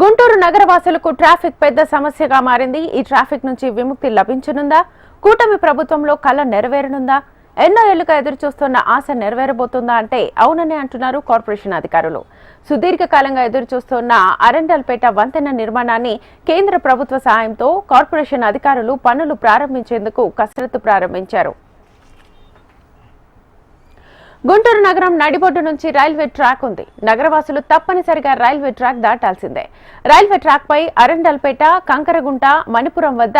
Guntur నగరవాసులకు traffic పెద్ద సమస్యగా మారింది. ఈ ట్రాఫిక్ నుంచి విముక్తి లభించనుందా? కూటమి ప్రభుత్వంలో కళ నెరవేరనుందా? ఎన్నో ఏళ్ళుగా ఎదురు చూస్తున్న ఆశ నెరవేరబోతుందా అంటే అవునని అంటున్నారు కార్పొరేషన్ అధికారులు. సుదీర్ఘకాలంగా ఎదురు చూస్తున్న అరండల్పేట వంతెన నిర్మాణాన్ని కేంద్ర ప్రభుత్వ సహాయంతో కార్పొరేషన్ అధికారులు పనులు ప్రారంభించేందుకు కసరత్తు ప్రారంభించారు. గుంటూరు నగరం నడిబొడ్డు నుంచి రైల్వే ట్రాక్ ఉంది. నగరవాసులు తప్పనిసరిగా రైల్వే ట్రాక్ దాటాల్సిందే. రైల్వే ట్రాక్ పై అరండల్పేట కంకరగుంట మణిపురం వద్ద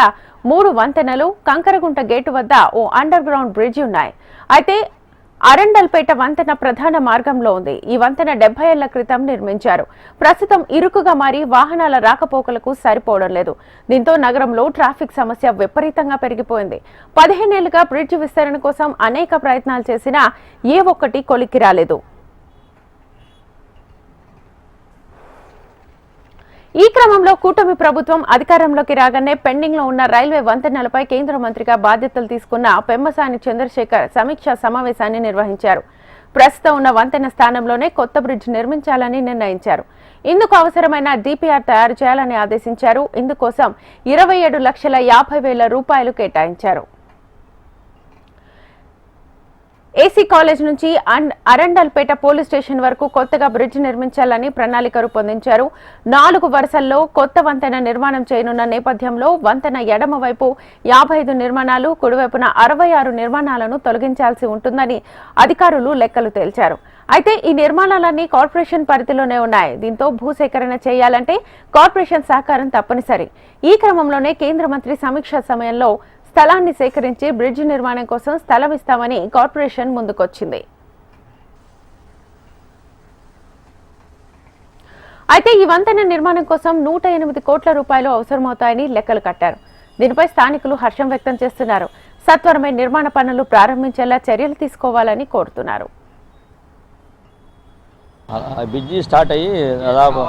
మూడు వంతెనలు కంకరగుంట గేటు వద్ద ఓ అండర్ గ్రౌండ్ బ్రిడ్జి ఉన్నాయి. అయితే అరండల్పేట వంతెన ప్రధాన మార్గంలో ఉంది. ఈ వంతెన డెబ్బై ఏళ్ళ క్రితం నిర్మించారు. ప్రస్తుతం ఇరుకుగా మారి వాహనాల రాకపోకలకు సరిపోవడం లేదు. దీంతో నగరంలో ట్రాఫిక్ సమస్య విపరీతంగా పెరిగిపోయింది. పదిహేనేళ్ళుగా బ్రిడ్జ్ విస్తరణ కోసం అనేక ప్రయత్నాలు చేసినా ఏ ఒక్కటి కొలిక్కి రాలేదు. ఈ క్రమంలో కూటమి ప్రభుత్వం అధికారంలోకి రాగానే పెండింగ్లో ఉన్న రైల్వే వంతెనలపై కేంద్ర మంత్రిగా బాధ్యతలు తీసుకున్న పెమ్మసాని చంద్రశేఖర్ సమీక్షా సమావేశాన్ని నిర్వహించారు. ప్రస్తుతం ఉన్న వంతెన స్థానంలోనే కొత్త బ్రిడ్జ్ నిర్మించాలని నిర్ణయించారు. ఇందుకు అవసరమైన డిపిఆర్ తయారు చేయాలని ఆదేశించారు. ఇందుకోసం ఇరవై ఏడు లక్షల యాభై వేల రూపాయలు కేటాయించారు. ఏసీ కాలేజ్ నుంచి అండ్ అరండల్పేట పోలీస్ స్టేషన్ వరకు కొత్తగా బ్రిడ్జ్ నిర్మించాలని ప్రణాళిక రూపొందించారు. నాలుగు వరుసల్లో కొత్త వంతెన నిర్మాణం చేయనున్న నేపథ్యంలో వంతెన ఎడమ వైపు యాభై ఐదు నిర్మాణాలు కుడివైపున అరవై ఆరు నిర్మాణాలను తొలగించాల్సి ఉంటుందని అధికారులు లెక్కలు తేల్చారు. అయితే ఈ నిర్మాణాలన్నీ కార్పొరేషన్ పరిధిలోనే ఉన్నాయి. దీంతో భూసేకరణ చేయాలంటే కార్పొరేషన్ సహకారం తప్పనిసరి. ఈ క్రమంలోనే కేంద్ర మంత్రి సమీక్ష సమయంలో స్థలాన్ని సేకరించి బ్రిడ్జ్ నిర్మాణం కోసం స్థలం ఇస్తామని కార్పొరేషన్ ముందుకొచ్చింది. అయితే ఈ వంతెన నిర్మాణం కోసం నూట ఎనిమిది కోట్ల రూపాయలు అవసరమవుతాయని లెక్కలు కట్టారు. దీనిపై స్థానికులు హర్షం వ్యక్తం చేస్తున్నారు. సత్వరమే నిర్మాణ పనులు ప్రారంభించేలా చర్యలు తీసుకోవాలని కోరుతున్నారు. ఆ స్టార్ట్ అయ్యి దాదాపు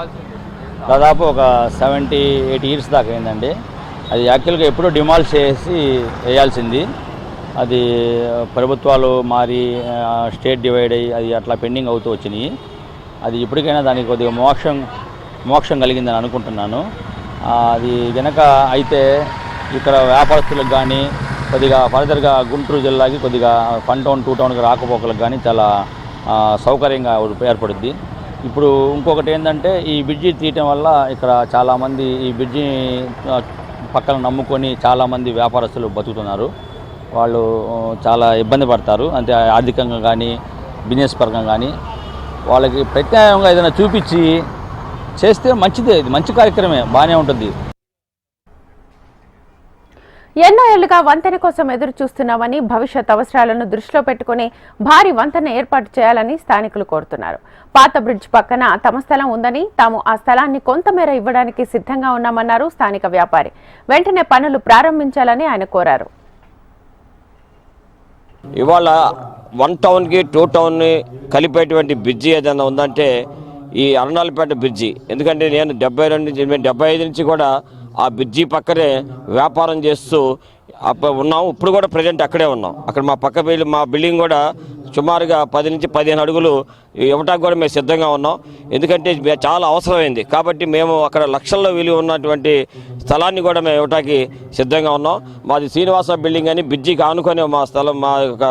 దాదాపు ఒక సెవెంటీ ఎయిట్ ఇయర్స్ దాకా అయిందండి. అది యాక్చువల్గా ఎప్పుడో డిమాల్స్ చేసి వేయాల్సింది. అది ప్రభుత్వాలు మారి స్టేట్ డివైడ్ అయ్యి అది అట్లా పెండింగ్ అవుతూ వచ్చినాయి. అది ఇప్పటికైనా దానికి కొద్దిగా మోక్షం మోక్షం కలిగిందని అనుకుంటున్నాను. అది గనక అయితే ఇక్కడ వ్యాపారస్తులకు కానీ కొద్దిగా ఫర్దర్గా గుంటూరు జిల్లాకి కొద్దిగా వన్ టౌన్ టూ టౌన్కి రాకపోకలకు కానీ చాలా సౌకర్యంగా ఏర్పడుద్ది. ఇప్పుడు ఇంకొకటి ఏంటంటే ఈ బ్రిడ్జి తీయటం వల్ల ఇక్కడ చాలామంది ఈ బ్రిడ్జి పక్కన నమ్ముకొని చాలామంది వ్యాపారస్తులు బతుకుతున్నారు. వాళ్ళు చాలా ఇబ్బంది పడతారు. అంటే ఆర్థికంగా కానీ బిజినెస్ పరంగా కానీ వాళ్ళకి ప్రత్యామ్నాయంగా ఏదైనా చూపించి చేస్తే మంచిదే. ఇది మంచి కార్యక్రమే. బాగానే ఉంటుంది. ఎన్నో ఏళ్ళుగా వంతెన కోసం ఎదురు చూస్తున్నామని భవిష్యత్ అవసరాలను దృష్టిలో పెట్టుకుని భారీ వంతెన ఏర్పాటు చేయాలని స్థానికులు కోరుతున్నారు. పాత బ్రిడ్జ్ పక్కన తమ స్థలం ఉందని తాము ఆ స్థలాన్ని కొంతమేర ఇవ్వడానికి సిద్ధంగా ఉన్నామన్నారు స్థానిక వ్యాపారి. వెంటనే పనులు ప్రారంభించాలని ఆయన కోరారు. ఇవాళ వన్ టౌన్కి టూ టౌన్ని కలిపేటువంటి బ్రిడ్జి ఏదైనా ఉందంటే ఈ అరణాలపేట బ్రిడ్జి. ఎందుకంటే నేను డెబ్బై రెండు నుంచి డెబ్బై ఐదు నుంచి కూడా ఆ బ్రిడ్జి పక్కనే వ్యాపారం చేస్తూ అప్పుడు ఉన్నాం ఇప్పుడు కూడా ప్రజెంట్ అక్కడే ఉన్నాం. అక్కడ మా పక్క బిల్డింగ్ మా బిల్డింగ్ కూడా సుమారుగా పది నుంచి పదిహేను అడుగులు ఇవ్వటానికి కూడా మేము సిద్ధంగా ఉన్నాం. ఎందుకంటే చాలా అవసరమైంది. కాబట్టి మేము అక్కడ లక్షల్లో విలువ ఉన్నటువంటి స్థలాన్ని కూడా మేము ఇవ్వటానికి సిద్ధంగా ఉన్నాం. మాది శ్రీనివాస బిల్డింగ్ అని బ్రిడ్జికి ఆనుకొని మా స్థలం మా యొక్క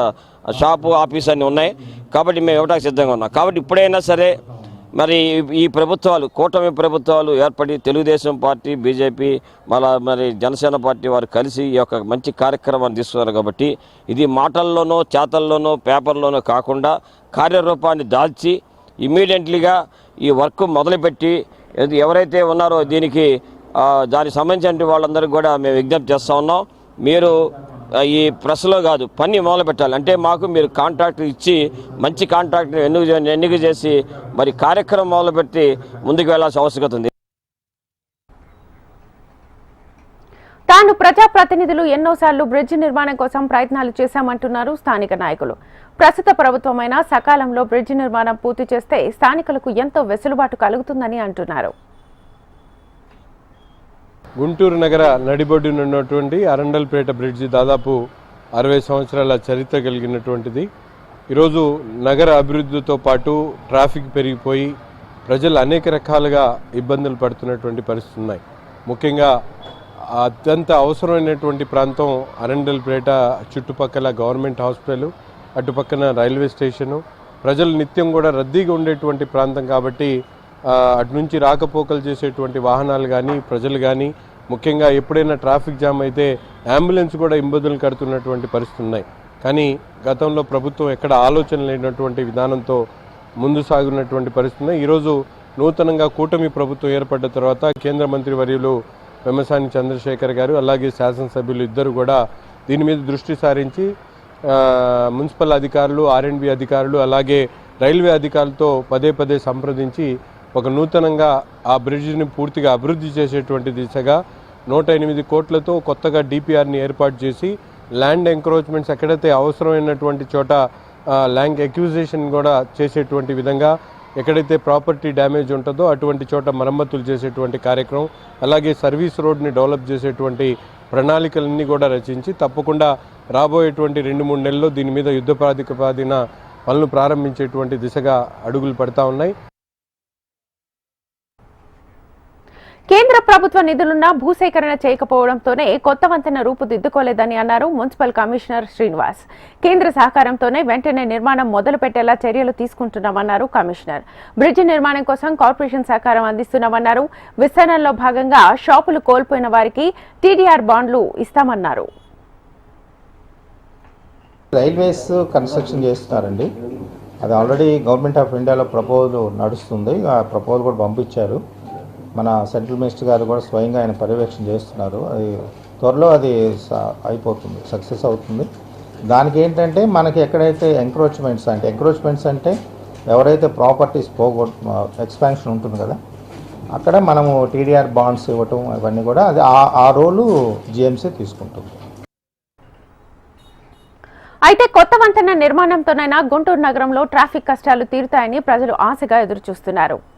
షాపు ఆఫీస్ అన్నీ ఉన్నాయి. కాబట్టి మేము ఇవ్వటానికి సిద్ధంగా ఉన్నాం. కాబట్టి ఇప్పుడైనా సరే మరి ఈ ప్రభుత్వాలు కూటమి ప్రభుత్వాలు ఏర్పడి తెలుగుదేశం పార్టీ బీజేపీ మళ్ళా మరి జనసేన పార్టీ వారు కలిసి ఈ యొక్క మంచి కార్యక్రమాన్ని తీసుకున్నారు కాబట్టి ఇది మాటల్లోనో చేతల్లోనో పేపర్లోనో కాకుండా కార్యరూపాన్ని దాల్చి ఇమ్మీడియట్లీగా ఈ వర్క్ మొదలుపెట్టి ఎవరైతే ఉన్నారో దీనికి దానికి సంబంధించిన వాళ్ళందరికీ కూడా మేము విజ్ఞప్తి చేస్తూ ఉన్నాం. మీరు ఈ ప్రెస్లో కాదు పని మొదలు పెట్టాలి. అంటే మాకు మీరు కాంట్రాక్ట్ ఇచ్చి మంచి కాంట్రాక్ట్ ఎన్నిక ఎన్నిక చేసి మరి కార్యక్రమం మొదలుపెట్టి ముందుకు వెళ్ళాల్సిన అవసరం ఉంది. తాను ప్రజాప్రతినిధులు ఎన్నోసార్లు బ్రిడ్జ్ నిర్మాణం కోసం ప్రయత్నాలు చేశామంటున్నారు స్థానిక నాయకులు. ప్రస్తుత ప్రభుత్వమైన సకాలంలో బ్రిడ్జ్ నిర్మాణం పూర్తి చేస్తే స్థానికులకు ఎంతో వెసులుబాటు కలుగుతుందని అంటున్నారు. గుంటూరు నగర నడిబొడ్డున ఉన్నటువంటి అరండల్పేట బ్రిడ్జి దాదాపు అరవై సంవత్సరాల చరిత్ర కలిగినటువంటిది. ఈరోజు నగర అభివృద్ధితో పాటు ట్రాఫిక్ పెరిగిపోయి ప్రజలు అనేక రకాలుగా ఇబ్బందులు పడుతున్నటువంటి పరిస్థితులు ఉన్నాయి. ముఖ్యంగా అత్యంత అవసరమైనటువంటి ప్రాంతం అరండల్పేట చుట్టుపక్కల గవర్నమెంట్ హాస్పిటల్ అటుపక్కన రైల్వే స్టేషను. ప్రజలు నిత్యం కూడా రద్దీగా ఉండేటువంటి ప్రాంతం కాబట్టి అటు నుంచి రాకపోకలు చేసేటువంటి వాహనాలు కానీ ప్రజలు కానీ ముఖ్యంగా ఎప్పుడైనా ట్రాఫిక్ జామ్ అయితే అంబులెన్స్ కూడా ఇబ్బందులు కడుతున్నటువంటి పరిస్థితులు ఉన్నాయి. కానీ గతంలో ప్రభుత్వం ఎక్కడ ఆలోచన లేనటువంటి విధానంతో ముందు సాగున్నటువంటి పరిస్థితి ఈరోజు నూతనంగా కూటమి ప్రభుత్వం ఏర్పడ్డ తర్వాత కేంద్ర మంత్రి వర్యులు వెమ్మసాని చంద్రశేఖర్ గారు అలాగే శాసనసభ్యులు ఇద్దరు కూడా దీని మీద దృష్టి సారించి మున్సిపల్ అధికారులు ఆర్ఎండ్బి అధికారులు అలాగే రైల్వే అధికారులతో పదే పదే సంప్రదించి ఒక నూతనంగా ఆ బ్రిడ్జిని పూర్తిగా అభివృద్ధి చేసేటువంటి దిశగా నూట ఎనిమిది కోట్లతో కొత్తగా డిపిఆర్ని ఏర్పాటు చేసి ల్యాండ్ ఎంక్రోచ్మెంట్స్ ఎక్కడైతే అవసరమైనటువంటి చోట ల్యాండ్ ఎక్విజిషన్ కూడా చేసేటువంటి విధంగా ఎక్కడైతే ప్రాపర్టీ డ్యామేజ్ ఉంటుందో అటువంటి చోట మరమ్మతులు చేసేటువంటి కార్యక్రమం అలాగే సర్వీస్ రోడ్ని డెవలప్ చేసేటువంటి ప్రణాళికలన్నీ కూడా రచించి తప్పకుండా రాబోయేటువంటి రెండు మూడు నెలల్లో దీని మీద యుద్ధ ప్రాతిపదికన పనులు ప్రారంభించేటువంటి దిశగా అడుగులు పడతా ఉన్నాయి. కేంద్ర ప్రభుత్వ నిధులున్నా భూసేకరణ చేయకపోవడంతోనే కొత్త వంతెన రూపుదిద్దుకోలేదని అన్నారు మున్సిపల్ కమిషనర్ శ్రీనివాస్. కేంద్ర సహకారంతోనే వెంటనే నిర్మాణం మొదలు పెట్టేలా చర్యలు తీసుకుంటున్నామన్నారు కమిషనర్. బ్రిడ్జి నిర్మాణం కోసం కార్పొరేషన్ సహకారం అందిస్తున్నామన్నారు. విస్తరణలో భాగంగా షాపులు కోల్పోయిన వారికి టీడీఆర్ బాండ్లు ఇస్తామన్నారు. రైల్వేస్ కన్స్ట్రక్షన్ చేస్తున్నారండి. అది ఆల్రెడీ గవర్నమెంట్ ఆఫ్ ఇండియాలో ప్రపోజల్ నడుస్తుంది. ఆ ప్రపోజల్ కూడా పంపించారు. మన సెంట్రల్ మినిస్టర్ గారు కూడా స్వయంగా ఆయన పర్యవేక్షణ చేస్తున్నారు. అది త్వరలో అది స- అయిపోతుంది సక్సెస్ అవుతుంది. దానికి ఏంటంటే మనకి ఎక్కడైతే ఎంక్రోచ్మెంట్స్ అంటే ఎంక్రోచ్మెంట్స్ అంటే ఎవరైతే ప్రాపర్టీస్ పోగొ ఎక్స్పాన్షన్ ఉంటుంది కదా అక్కడ మనము టీడీఆర్ బాండ్స్ ఇవ్వటం అవన్నీ కూడా అది ఆ- ఆ రోలు జిఎంసీ తీసుకుంటుంది. అయితే కొత్త వంతెన నిర్మాణంతోనైనా గుంటూరు నగరంలో ట్రాఫిక్ కష్టాలు తీరుతాయని ప్రజలు ఆశగా ఎదురుచూస్తున్నారు.